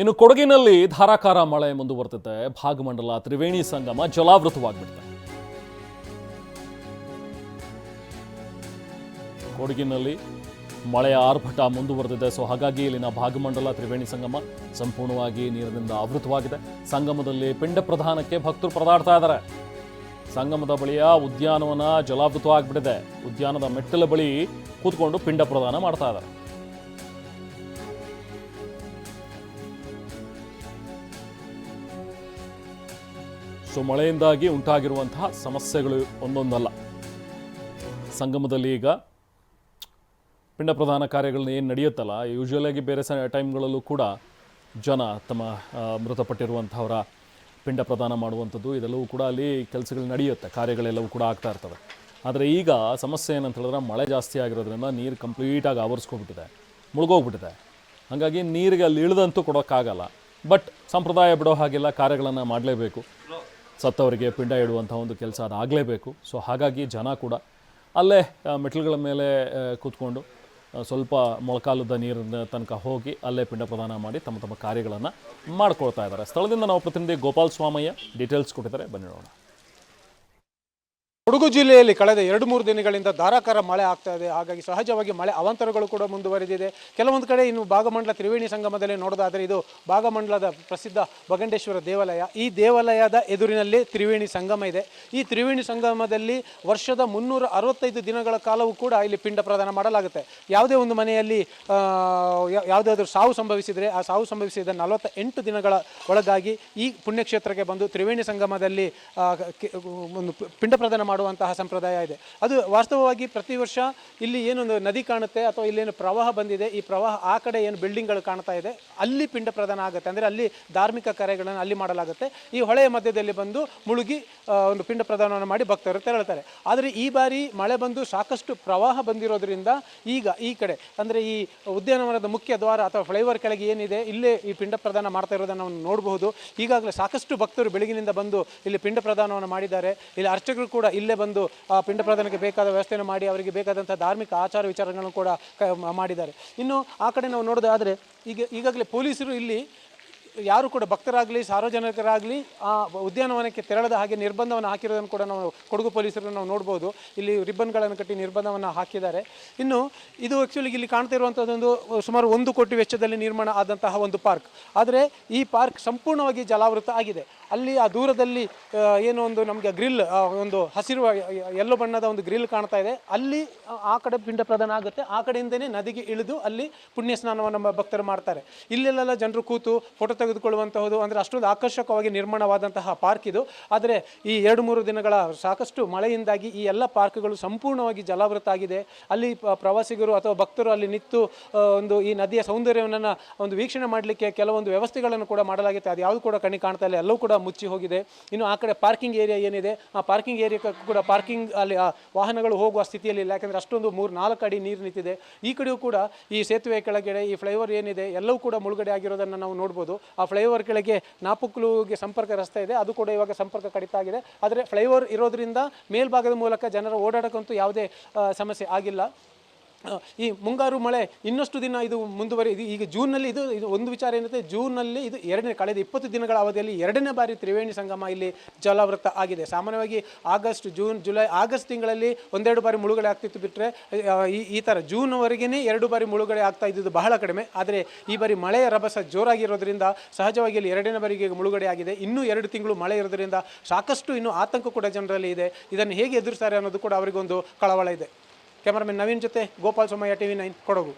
ಇನ್ನು ಕೊಡಗಿನಲ್ಲಿ ಧಾರಾಕಾರ ಮಳೆ ಮುಂದುವರೆದಿದೆ. ಭಾಗಮಂಡಲ, ತ್ರಿವೇಣಿ ಸಂಗಮ ಜಲಾವೃತವಾಗಿಬಿಡುತ್ತೆ ಕೊಡಗಿನಲ್ಲಿ ಮಳೆಯ ಆರ್ಭಟ ಮುಂದುವರೆದಿದೆ. ಸೊ ಹಾಗಾಗಿ ಇಲ್ಲಿನ ಭಾಗಮಂಡಲ, ತ್ರಿವೇಣಿ ಸಂಗಮ ಸಂಪೂರ್ಣವಾಗಿ ನೀರಿನಿಂದ ಆವೃತವಾಗಿದೆ. ಸಂಗಮದಲ್ಲಿ ಪಿಂಡ ಪ್ರಧಾನಕ್ಕೆ ಭಕ್ತರು ಪರದಾಡ್ತಾ ಇದ್ದಾರೆ. ಸಂಗಮದ ಬಳಿಯ ಉದ್ಯಾನವನ ಜಲಾವೃತವಾಗಿಬಿಟ್ಟಿದೆ. ಉದ್ಯಾನದ ಮೆಟ್ಟಲ ಬಳಿ ಕೂತ್ಕೊಂಡು ಪಿಂಡ ಪ್ರದಾನ ಮಾಡ್ತಾ ಇದ್ದಾರೆ. ಸೊ ಮಳೆಯಿಂದಾಗಿ ಉಂಟಾಗಿರುವಂತಹ ಸಮಸ್ಯೆಗಳು ಒಂದೊಂದಲ್ಲ. ಸಂಗಮದಲ್ಲಿ ಈಗ ಪಿಂಡ ಪ್ರಧಾನ ಕಾರ್ಯಗಳನ್ನ ಏನು ನಡೆಯುತ್ತಲ್ಲ ಯೂಶ್ವಲಾಗಿ ಬೇರೆ ಸ, ಟೈಮ್ಗಳಲ್ಲೂ ಕೂಡ ಜನ ತಮ್ಮ ಮೃತಪಟ್ಟಿರುವಂಥವರ ಪಿಂಡ ಪ್ರದಾನ ಮಾಡುವಂಥದ್ದು ಇದೆಲ್ಲವೂ ಕೂಡ ಅಲ್ಲಿ ಕೆಲಸಗಳು ನಡೆಯುತ್ತೆ, ಕಾರ್ಯಗಳೆಲ್ಲವೂ ಕೂಡ ಆಗ್ತಾ ಇರ್ತವೆ. ಆದರೆ ಈಗ ಸಮಸ್ಯೆ ಏನಂತ ಹೇಳಿದ್ರೆ ಮಳೆ ಜಾಸ್ತಿ ಆಗಿರೋದ್ರಿಂದ ನೀರು ಕಂಪ್ಲೀಟಾಗಿ ಆವರಿಸ್ಕೊಬಿಟ್ಟಿದೆ ಮುಳುಗೋಗ್ಬಿಟ್ಟಿದೆ. ಹಾಗಾಗಿ ನೀರಿಗೆ ಅಲ್ಲಿ ಇಳಿದಂತೂ ಕೊಡೋಕ್ಕಾಗಲ್ಲ. ಬಟ್ ಸಂಪ್ರದಾಯ ಬಿಡೋ ಹಾಗೆಲ್ಲ, ಕಾರ್ಯಗಳನ್ನು ಮಾಡಲೇಬೇಕು. ಸತ್ತವರಿಗೆ ಪಿಂಡ ಇಡುವಂಥ ಒಂದು ಕೆಲಸ ಅದಾಗಲೇಬೇಕು. ಸೊ ಹಾಗಾಗಿ ಜನ ಕೂಡ ಅಲ್ಲೇ ಮೆಟ್ಲುಗಳ ಮೇಲೆ ಕೂತ್ಕೊಂಡು ಸ್ವಲ್ಪ ಮೊಳಕಾಲದ ನೀರಿನ ತನಕ ಹೋಗಿ ಅಲ್ಲೇ ಪಿಂಡ ಪ್ರದಾನ ಮಾಡಿ ತಮ್ಮ ತಮ್ಮ ಕಾರ್ಯಗಳನ್ನು ಮಾಡ್ಕೊಳ್ತಾ ಇದ್ದಾರೆ. ಸ್ಥಳದಿಂದ ನಾವು ಪ್ರತಿನಿಧಿ ಗೋಪಾಲ್ ಸ್ವಾಮಯ್ಯ ಡೀಟೇಲ್ಸ್ ಕೊಟ್ಟಿದ್ದಾರೆ. ಬನ್ನಿ ನೋಡೋಣ. ಕೊಡಗು ಜಿಲ್ಲೆಯಲ್ಲಿ ಕಳೆದ ಎರಡು ಮೂರು ದಿನಗಳಿಂದ ಧಾರಾಕಾರ ಮಳೆ ಆಗ್ತಾ ಇದೆ. ಹಾಗಾಗಿ ಸಹಜವಾಗಿ ಮಳೆ ಅವಾಂತರಗಳು ಕೂಡ ಮುಂದುವರೆದಿದೆ. ಕೆಲವೊಂದು ಕಡೆ ಇನ್ನು ಭಾಗಮಂಡಲ ತ್ರಿವೇಣಿ ಸಂಗಮದಲ್ಲಿ ನೋಡೋದಾದರೆ ಇದು ಭಾಗಮಂಡಲದ ಪ್ರಸಿದ್ಧ ಬಗಂಡೇಶ್ವರ ದೇವಾಲಯ. ಈ ದೇವಾಲಯದ ಎದುರಿನಲ್ಲಿ ತ್ರಿವೇಣಿ ಸಂಗಮ ಇದೆ. ಈ ತ್ರಿವೇಣಿ ಸಂಗಮದಲ್ಲಿ ವರ್ಷದ ಮುನ್ನೂರ ಅರವತ್ತೈದು ದಿನಗಳ ಕಾಲವೂ ಕೂಡ ಇಲ್ಲಿ ಪಿಂಡ ಪ್ರದಾನ ಮಾಡಲಾಗುತ್ತೆ. ಯಾವುದೇ ಒಂದು ಮನೆಯಲ್ಲಿ ಯಾವುದಾದ್ರೂ ಸಾವು ಸಂಭವಿಸಿದರೆ ಆ ಸಾವು ಸಂಭವಿಸಿದ ನಲವತ್ತ ದಿನಗಳ ಒಳಗಾಗಿ ಈ ಪುಣ್ಯಕ್ಷೇತ್ರಕ್ಕೆ ಬಂದು ತ್ರಿವೇಣಿ ಸಂಗಮದಲ್ಲಿ ಒಂದು ಪಿಂಡ ಪ್ರದಾನ ಮಾಡುವಂತಹ ಸಂಪ್ರದಾಯ ಇದೆ. ಅದು ವಾಸ್ತವವಾಗಿ ಪ್ರತಿ ವರ್ಷ ಇಲ್ಲಿ ಏನೊಂದು ನದಿ ಕಾಣುತ್ತೆ ಅಥವಾ ಇಲ್ಲೇನು ಪ್ರವಾಹ ಬಂದಿದೆ, ಈ ಪ್ರವಾಹ ಆ ಕಡೆ ಏನು ಬಿಲ್ಡಿಂಗ್ಗಳು ಕಾಣ್ತಾ ಇದೆ, ಅಲ್ಲಿ ಪಿಂಡ ಪ್ರದಾನ ಆಗುತ್ತೆ. ಅಂದರೆ ಅಲ್ಲಿ ಧಾರ್ಮಿಕ ಕಾರ್ಯಗಳನ್ನು ಅಲ್ಲಿ ಮಾಡಲಾಗುತ್ತೆ. ಈ ಹೊಳೆಯ ಮಧ್ಯದಲ್ಲಿ ಬಂದು ಮುಳುಗಿ ಒಂದು ಪಿಂಡ ಪ್ರದಾನವನ್ನು ಮಾಡಿ ಭಕ್ತರು ತೆರಳುತ್ತಾರೆ ಆದರೆ ಈ ಬಾರಿ ಮಳೆ ಬಂದು ಸಾಕಷ್ಟು ಪ್ರವಾಹ ಬಂದಿರೋದ್ರಿಂದ ಈಗ ಈ ಕಡೆ, ಅಂದರೆ ಈ ಉದ್ಯಾನವನದ ಮುಖ್ಯ ದ್ವಾರ ಅಥವಾ ಫ್ಲೈಓವರ್ ಕೆಳಗೆ ಏನಿದೆ, ಇಲ್ಲೇ ಈ ಪಿಂಡ ಪ್ರದಾನ ಮಾಡ್ತಾ ಇರೋದನ್ನು ನಾವು ನೋಡಬಹುದು. ಈಗಾಗಲೇ ಸಾಕಷ್ಟು ಭಕ್ತರು ಬೆಳಗಿನಿಂದ ಬಂದು ಇಲ್ಲಿ ಪಿಂಡ ಪ್ರದಾನವನ್ನು ಮಾಡಿದ್ದಾರೆ. ಇಲ್ಲಿ ಅರ್ಚಕರು ಕೂಡ ಇಲ್ಲೇ ಬಂದು ಆ ಪಿಂಡ ಪ್ರದಾನಕ್ಕೆ ಬೇಕಾದ ವ್ಯವಸ್ಥೆಯನ್ನು ಮಾಡಿ ಅವರಿಗೆ ಬೇಕಾದಂಥ ಧಾರ್ಮಿಕ ಆಚಾರ ವಿಚಾರಗಳನ್ನು ಕೂಡ ಮಾಡಿದ್ದಾರೆ. ಇನ್ನು ಆ ಕಡೆ ನಾವು ನೋಡೋದಾದರೆ ಈಗ ಈಗಾಗಲೇ ಪೊಲೀಸರು ಇಲ್ಲಿ ಯಾರು ಕೂಡ ಭಕ್ತರಾಗಲಿ, ಸಾರ್ವಜನಿಕರಾಗಲಿ ಆ ಉದ್ಯಾನವನಕ್ಕೆ ತೆರಳದ ಹಾಗೆ ನಿರ್ಬಂಧವನ್ನು ಹಾಕಿರೋದನ್ನು ಕೂಡ ನಾವು ಕೊಡಗು ಪೊಲೀಸರು ನಾವು ನೋಡ್ಬೋದು. ಇಲ್ಲಿ ರಿಬ್ಬನ್ಗಳನ್ನು ಕಟ್ಟಿ ನಿರ್ಬಂಧವನ್ನು ಹಾಕಿದ್ದಾರೆ. ಇನ್ನು ಇದು ಆ್ಯಕ್ಚುಲಿ ಇಲ್ಲಿ ಕಾಣ್ತಾ ಇರುವಂಥದ್ದೊಂದು ಸುಮಾರು ಒಂದು ಕೋಟಿ ವೆಚ್ಚದಲ್ಲಿ ನಿರ್ಮಾಣ ಆದಂತಹ ಒಂದು ಪಾರ್ಕ್. ಆದರೆ ಈ ಪಾರ್ಕ್ ಸಂಪೂರ್ಣವಾಗಿ ಜಲಾವೃತ ಆಗಿದೆ. ಅಲ್ಲಿ ಆ ದೂರದಲ್ಲಿ ಏನು ಒಂದು ನಮಗೆ ಗ್ರಿಲ್ ಒಂದು ಹಸಿರು ಎಲ್ಲೋ ಬಣ್ಣದ ಒಂದು ಗ್ರಿಲ್ ಕಾಣ್ತಾ ಇದೆ. ಅಲ್ಲಿ, ಆ- ಆ ಕಡೆ ಪಿಂಡ ಪ್ರದಾನ ಆಗುತ್ತೆ. ಆ ಕಡೆಯಿಂದನೇ ನದಿಗೆ ಇಳಿದು ಅಲ್ಲಿ ಪುಣ್ಯ ಸ್ನಾನವನ್ನು ನಮ್ಮ ಭಕ್ತರು ಮಾಡ್ತಾರೆ. ಇಲ್ಲೆಲ್ಲ ಜನರು ಕೂತು ಫೋಟೋ ತೆಗೆದುಕೊಳ್ಳುವಂತಹದ್ದು ಅಂದರೆ ಅಷ್ಟೊಂದು ಆಕರ್ಷಕವಾಗಿ ನಿರ್ಮಾಣವಾದಂತಹ ಪಾರ್ಕ್ ಇದು. ಆದರೆ ಈ ಎರಡು ಮೂರು ದಿನಗಳ ಸಾಕಷ್ಟು ಮಳೆಯಿಂದಾಗಿ ಈ ಎಲ್ಲ ಪಾರ್ಕ್ಗಳು ಸಂಪೂರ್ಣವಾಗಿ ಜಲಾವೃತ ಆಗಿದೆ. ಅಲ್ಲಿ ಪ್ರವಾಸಿಗರು ಅಥವಾ ಭಕ್ತರು ಅಲ್ಲಿ ನಿಂತು ಒಂದು ಈ ನದಿಯ ಸೌಂದರ್ಯವನ್ನು ಒಂದು ವೀಕ್ಷಣೆ ಮಾಡಲಿಕ್ಕೆ ಕೆಲವೊಂದು ವ್ಯವಸ್ಥೆಗಳನ್ನು ಕೂಡ ಮಾಡಲಾಗುತ್ತೆ. ಅದು ಯಾವುದು ಕೂಡ ಕಣ್ಣಿ ಕಾಣ್ತಾ ಇಲ್ಲ. ಎಲ್ಲವೂ ಕೂಡ ಮುಚ್ಚಿ ಹೋಗಿದೆ. ಇನ್ನು ಆ ಕಡೆ ಪಾರ್ಕಿಂಗ್ ಏರಿಯಾ ಏನಿದೆ, ಆ ಪಾರ್ಕಿಂಗ್ ಏರಿಯಾ ಕೂಡ ಪಾರ್ಕಿಂಗ್ ಅಲ್ಲಿ ವಾಹನಗಳು ಹೋಗುವ ಸ್ಥಿತಿಯಲ್ಲಿ ಇಲ್ಲ. ಯಾಕಂದರೆ ಅಷ್ಟೊಂದು ಮೂರು, ನಾಲ್ಕು ಅಡಿ ನೀರು ನಿಂತಿದೆ. ಈ ಕಡೆಯೂ ಕೂಡ ಈ ಸೇತುವೆ ಕೆಳಗಡೆ ಈ ಫ್ಲೈಓವರ್ ಏನಿದೆ, ಎಲ್ಲವೂ ಕೂಡ ಮುಳುಗಡೆ ಆಗಿರೋದನ್ನು ನಾವು ನೋಡ್ಬೋದು. ಆ ಫ್ಲೈಓವರ್ ಕೆಳಗೆ ನಾಪುಕ್ಲುಗೆ ಸಂಪರ್ಕ ರಸ್ತೆ ಇದೆ. ಅದು ಕೂಡ ಇವಾಗ ಸಂಪರ್ಕ ಕಡಿತ ಆಗಿದೆ. ಆದರೆ ಫ್ಲೈಓವರ್ ಇರೋದ್ರಿಂದ ಮೇಲ್ಭಾಗದ ಮೂಲಕ ಜನರು ಓಡಾಡಕ್ಕಂತೂ ಯಾವುದೇ ಸಮಸ್ಯೆ ಆಗಿಲ್ಲ. ಈ ಮುಂಗಾರು ಮಳೆ ಇನ್ನಷ್ಟು ದಿನ ಇದು ಮುಂದುವರಿ ಇದು ಈಗ ಜೂನ್ನಲ್ಲಿ ಇದು ಇದು ಒಂದು ವಿಚಾರ ಏನಿದೆ ಜೂನ್ನಲ್ಲಿ ಇದು ಎರಡನೇ, ಕಳೆದ ಇಪ್ಪತ್ತು ದಿನಗಳ ಅವಧಿಯಲ್ಲಿ ಎರಡನೇ ಬಾರಿ ತ್ರಿವೇಣಿ ಸಂಗಮ ಇಲ್ಲಿ ಜಲಾವೃತ ಆಗಿದೆ. ಸಾಮಾನ್ಯವಾಗಿ ಆಗಸ್ಟ್, ಜೂನ್, ಜುಲೈ, ಆಗಸ್ಟ್ ತಿಂಗಳಲ್ಲಿ ಒಂದೆರಡು ಬಾರಿ ಮುಳುಗಡೆ ಆಗ್ತಿತ್ತು ಬಿಟ್ಟರೆ ಈ ಈ ಥರ ಜೂನ್ವರೆಗೇ ಎರಡು ಬಾರಿ ಮುಳುಗಡೆ ಆಗ್ತಾ ಇದ್ದಿದ್ದು ಬಹಳ ಕಡಿಮೆ. ಆದರೆ ಈ ಬಾರಿ ಮಳೆಯ ರಭಸ ಜೋರಾಗಿರೋದ್ರಿಂದ ಸಹಜವಾಗಿ ಇಲ್ಲಿ ಎರಡನೇ ಬಾರಿಗೆ ಮುಳುಗಡೆ ಆಗಿದೆ. ಇನ್ನೂ ಎರಡು ತಿಂಗಳು ಮಳೆ ಇರೋದ್ರಿಂದ ಸಾಕಷ್ಟು ಇನ್ನೂ ಆತಂಕ ಕೂಡ ಜನರಲ್ಲಿ ಇದೆ. ಇದನ್ನು ಹೇಗೆ ಎದುರಿಸ್ತಾರೆ ಅನ್ನೋದು ಕೂಡ ಅವರಿಗೊಂದು ಕಳವಳ ಇದೆ. ಕ್ಯಾಮರಾಮನ್ ನವೀನ್ ಜೊತೆ ಗೋಪಾಲ್ ಸೋಮಯ್ಯ ಟಿವಿ ನೈನ್ ಕೊಡಗು.